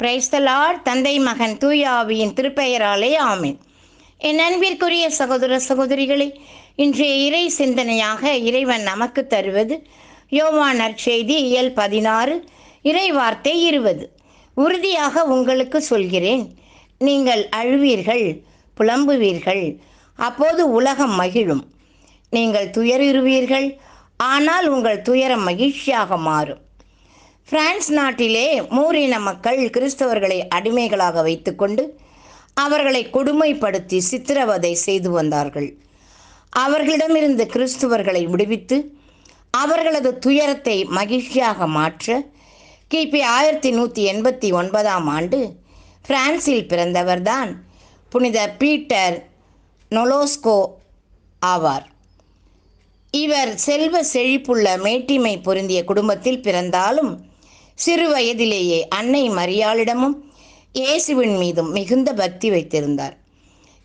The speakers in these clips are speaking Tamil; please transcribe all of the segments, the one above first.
பிரைஸ்தலார் தந்தை மகன் தூயாவியின் திருப்பெயராலே ஆமேன். என் அன்பிற்குரிய சகோதர சகோதரிகளே இன்றைய இறை சிந்தனையாக இறைவன் நமக்கு தருவது யோவான் நற்செய்தி இயல் பதினாறு இறை வார்த்தை இருபது. உறுதியாக உங்களுக்கு சொல்கிறேன் நீங்கள் அழுவீர்கள் புலம்புவீர்கள் அப்போது உலகம் மகிழும். நீங்கள் துயருவீர்கள் ஆனால் உங்கள் துயரம் மகிழ்ச்சியாக மாறும். பிரான்ஸ் நாட்டிலே மூரின மக்கள் கிறிஸ்தவர்களை அடிமைகளாக வைத்துக்கொண்டு அவர்களை கொடுமைப்படுத்தி சித்திரவதை செய்து வந்தார்கள். அவர்களிடமிருந்து கிறிஸ்துவர்களை விடுவித்து அவர்களது துயரத்தை மகிழ்ச்சியாக மாற்ற கிபி ஆயிரத்தி நூற்றி எண்பத்தி ஒன்பதாம் ஆண்டு பிரான்சில் பிறந்தவர்தான் புனித பீட்டர் நொலோஸ்கோ ஆவார். இவர் செல்வ செழிப்புள்ள மேட்டிமை பொருந்திய குடும்பத்தில் பிறந்தாலும் சிறு வயதிலேயே அன்னை மரியாளிடமும் இயேசுவின் மீதும் மிகுந்த பக்தி வைத்திருந்தார்.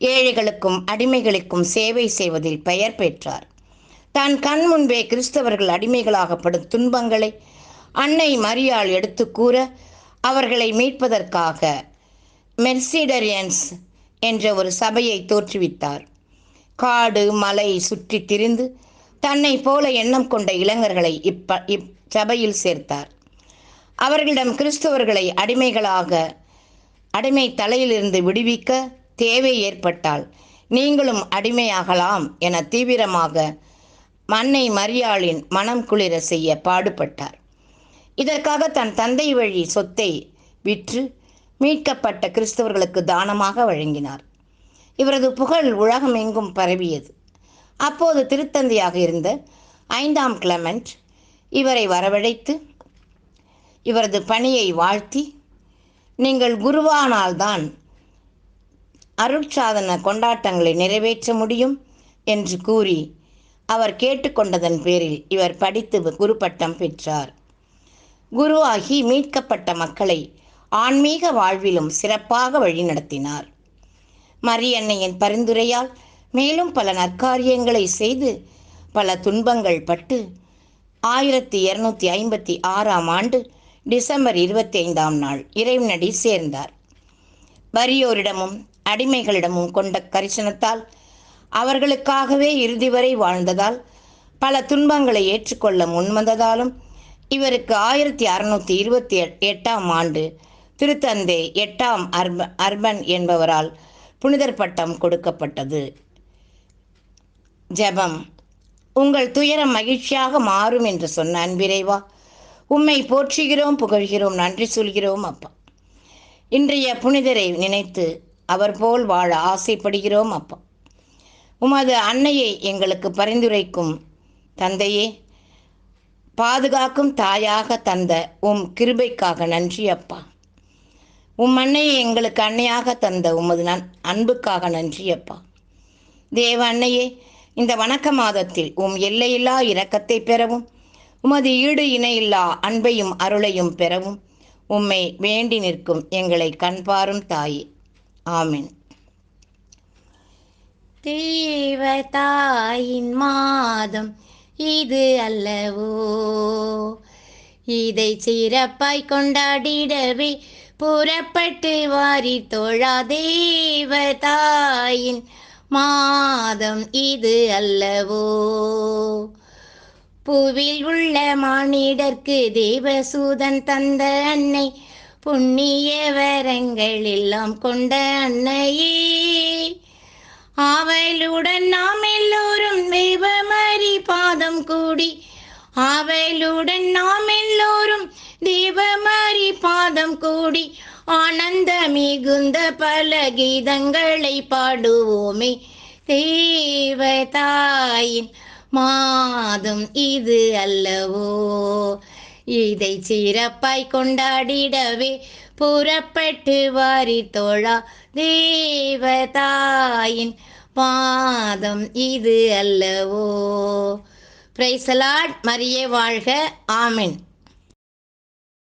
ஏழைகளுக்கும் அடிமைகளுக்கும் சேவை செய்வதில் பெயர் பெற்றார். தான் கண் முன்பே கிறிஸ்தவர்கள் அடிமைகளாகப்படும் துன்பங்களை அன்னை மரியாள் எடுத்து கூற அவர்களை மீட்பதற்காக மெர்சிடரியன்ஸ் என்ற ஒரு சபையை தோற்றுவித்தார். காடு மலை சுற்றி திரிந்து தன்னை போல எண்ணம் கொண்ட இளைஞர்களை இப்ப இச்சபையில் சேர்த்தார். அவர்களிடம் கிறிஸ்தவர்களை அடிமைகளாக அடிமை தலையிலிருந்து விடுவிக்க தேவை ஏற்பட்டால் நீங்களும் அடிமையாகலாம் என தீவிரமாக மன்னை மரியாளின் மனம் குளிர செய்ய பாடுபட்டார். இதற்காக தன் தந்தை வழி சொத்தை விற்று மீட்கப்பட்ட கிறிஸ்தவர்களுக்கு தானமாக வழங்கினார். இவரது புகழ் உலகமெங்கும் பரவியது. அப்போது திருத்தந்தையாக இருந்த ஐந்தாம் கிளமெண்ட் இவரை வரவழைத்து இவரது பணியை வாழ்த்தி நீங்கள் குருவானால்தான் அருட்சாதன கொண்டாட்டங்களை நிறைவேற்ற முடியும் என்று கூறி அவர் கேட்டுக்கொண்டதன் பேரில் இவர் படித்து குரு பட்டம் பெற்றார். குருவாகி மீட்கப்பட்ட மக்களை ஆன்மீக வாழ்விலும் சிறப்பாக வழிநடத்தினார். மரியன்னையின் பரிந்துரையால் மேலும் பல நற்காரியங்களை செய்து பல துன்பங்கள் பட்டு ஆயிரத்தி இருநூத்தி ஐம்பத்தி ஆறாம் ஆண்டு டிசம்பர் இருபத்தி ஐந்தாம் நாள் இறைவனடி சேர்ந்தார். வறியோரிடமும் அடிமைகளிடமும் கொண்ட கரிசனத்தால் அவர்களுக்காகவே இறுதி வரை வாழ்ந்ததால் பல துன்பங்களை ஏற்றுக்கொள்ள முன்வந்ததாலும் இவருக்கு ஆயிரத்தி அறுநூத்தி இருபத்தி எட்டாம் ஆண்டு திருத்தந்தை எட்டாம் அர்ப அர்பன் என்பவரால் புனிதர் பட்டம் கொடுக்கப்பட்டது. ஜெபம். உங்கள் துயரம் மகிழ்ச்சியாக மாறும் என்று சொன்ன அன்பிரைவா உம்மை போற்றுகிறோம் புகழ்கிறோம் நன்றி சொல்கிறோம் அப்பா. இன்றைய புனிதரை நினைத்து அவர் போல் வாழ ஆசைப்படுகிறோம் அப்பா. உமது அன்னையை எங்களுக்கு பரிந்துரைக்கும் தந்தையே பாதுகாக்கும் தாயாக தந்த உம் கிருபைக்காக நன்றி அப்பா. உம் அன்னையை எங்களுக்கு அன்னையாக தந்த உமது நன் அன்புக்காக நன்றி அப்பா. தேவ அன்னையே இந்த வணக்க மாதத்தில் உம் எல்லையில்லா இரக்கத்தை பெறவும் உமது ஈடு இணையில்லா அன்பையும் அருளையும் பெறவும் உம்மை வேண்டி நிற்கும் எங்களை கண்பாரும் தாயே. ஆமென். தேவதாயின் மாதம் இது அல்லவோ? இதை சிறப்பாய் கொண்டாடிடவே புறப்பட்டு வாரி தோழா தேவதாயின் மாதம் இது அல்லவோ? பூவில் உள்ள மானிடர்க்கு தேவசூதன் தந்த அன்னை புண்ணிய வரங்கள் எல்லாம் கொண்ட அன்னையே. அவளுடன் நாம் எல்லோரும் தேவமரி பாதம் கூடி அவளுடன் நாம் எல்லோரும் தேவமரி பாதம் கூடி ஆனந்த மிகுந்த பல கீதங்களை பாடுவோமே. தேவதாயின் மாதம் இது அல்லவோ? இதை சிறப்பாய் கொண்டாடிடவே புறப்பட்டு வாரி தோழா தேவதாயின் பாதம் இது அல்லவோ? பிரைசலாட் மரியே வாழ்க. ஆமின்